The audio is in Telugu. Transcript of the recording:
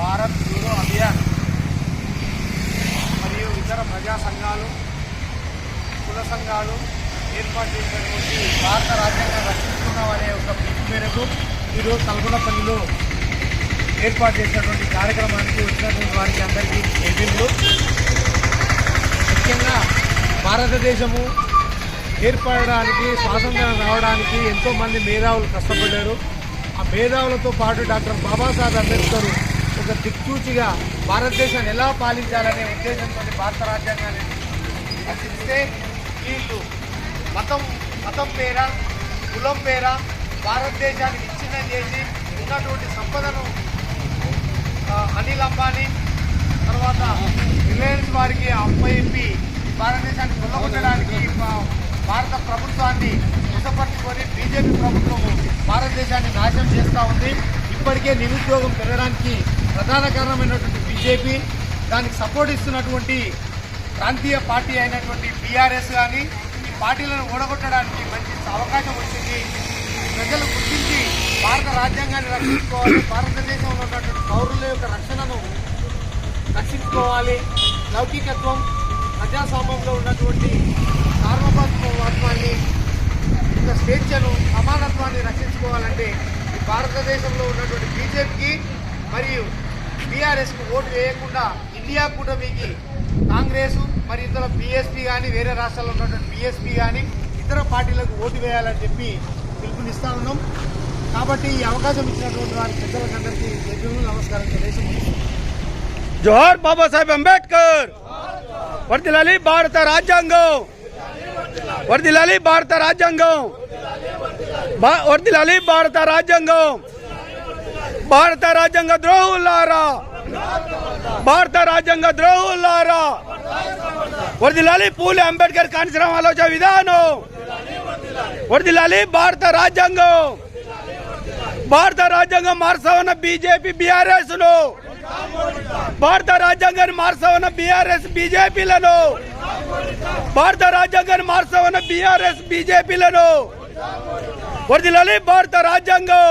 భారత్ జూడో అభియాన్ మరియు ఇతర ప్రజా సంఘాలు కుల సంఘాలు ఏర్పాటు చేసినటువంటి భారత రాజ్యాంగం రక్షిస్తున్నాం అనే ఒక పిలుపు మేరకు ఈరోజు తలకొండపల్లిలో ఏర్పాటు చేసినటువంటి కార్యక్రమానికి వచ్చినటువంటి వారికి అందరికీ ఎదురు ముఖ్యంగా భారతదేశము ఏర్పడడానికి స్వాతంత్రం రావడానికి ఎంతోమంది మేధావులు కష్టపడ్డారు. ఆ మేధావులతో పాటు డాక్టర్ బాబాసాహెబ్ అంబేద్కర్ ఒక దిక్సూచిగా భారతదేశాన్ని ఎలా పాలించాలనే ఉద్దేశంతో భారత రాజ్యాంగాన్ని రచిస్తే వీళ్ళు. మతం మతం పేర కులం పేర భారతదేశాన్ని విచ్ఛిన్నం చేసి ఉన్నటువంటి సంపదను అనిల్ అంబానీ తర్వాత రిలయన్స్ వారికి అప్పయింపి భారతదేశాన్ని కొల్లగొట్టడానికి భారత ప్రభుత్వాన్ని విషపరచుకొని బీజేపీ ప్రభుత్వం భారతదేశాన్ని నాశనం చేస్తూ ఉంది. ఇప్పటికే నిరుద్యోగం పెరగడానికి ప్రధాన కారణమైనటువంటి బీజేపీ దానికి సపోర్ట్ ఇస్తున్నటువంటి ప్రాంతీయ పార్టీ అయినటువంటి బీఆర్ఎస్ కానీ ఈ పార్టీలను ఓడగొట్టడానికి మంచి అవకాశం వచ్చింది. ప్రజలు గుర్తించి భారత రాజ్యాంగాన్ని రక్షించుకోవాలి భారతదేశంలో ఉన్నటువంటి పౌరుల యొక్క రక్షణను రక్షించుకోవాలి. లౌకికత్వం ప్రజాస్వామ్యంలో ఉన్నటువంటి సార్వభౌమత్వాన్ని ఇంకా స్వేచ్ఛను సమానత్వాన్ని రక్షించుకోవాలంటే ఈ భారతదేశంలో ఉన్నటువంటి బీజేపీ టీఆర్ఎస్కు ఓటు వేయకుండా ఇండియా కూటమికి కాంగ్రెస్ మరి ఇతర బీఎస్పీ కానీ వేరే రాష్ట్రాల్లో ఉన్నటువంటి బీఎస్పీ కానీ ఇతర పార్టీలకు ఓటు వేయాలని చెప్పి పిలుపునిస్తా ఉన్నాం. కాబట్టి ఈ అవకాశం ఇచ్చినటువంటి వారి పెద్దలందరికీ నమస్కారం తెలియజేసి బాబా జోహార్ బాబాసాహెబ్ అంబేద్కర్ వర్దిలాలి భారత రాజ్యాంగం వర్దిలాలి భారత రాజ్యాంగం బా- వర్దిలాలి భారత రాజ్యాంగం భారత రాజ్యాంగ ద్రోహులారా. భారత రాజ్యాంగ ద్రోహులారా! లలి పూలే అంబేద్కర్ కాన్సరం ఆలోచన విధానం! వర్దిలాలి భారత రాజ్యాంగం! భారత రాజ్యాంగం మార్చవన్న బీజేపీ బీఆర్ఎస్ను భారత రాజ్యాంగాన్ని మార్చవన్న బీఆర్ఎస్ బీజేపీలను! భారత రాజ్యాంగాన్ని మార్చవన్న బీఆర్ఎస్ బీజేపీలను! లలి భారత రాజ్యాంగం!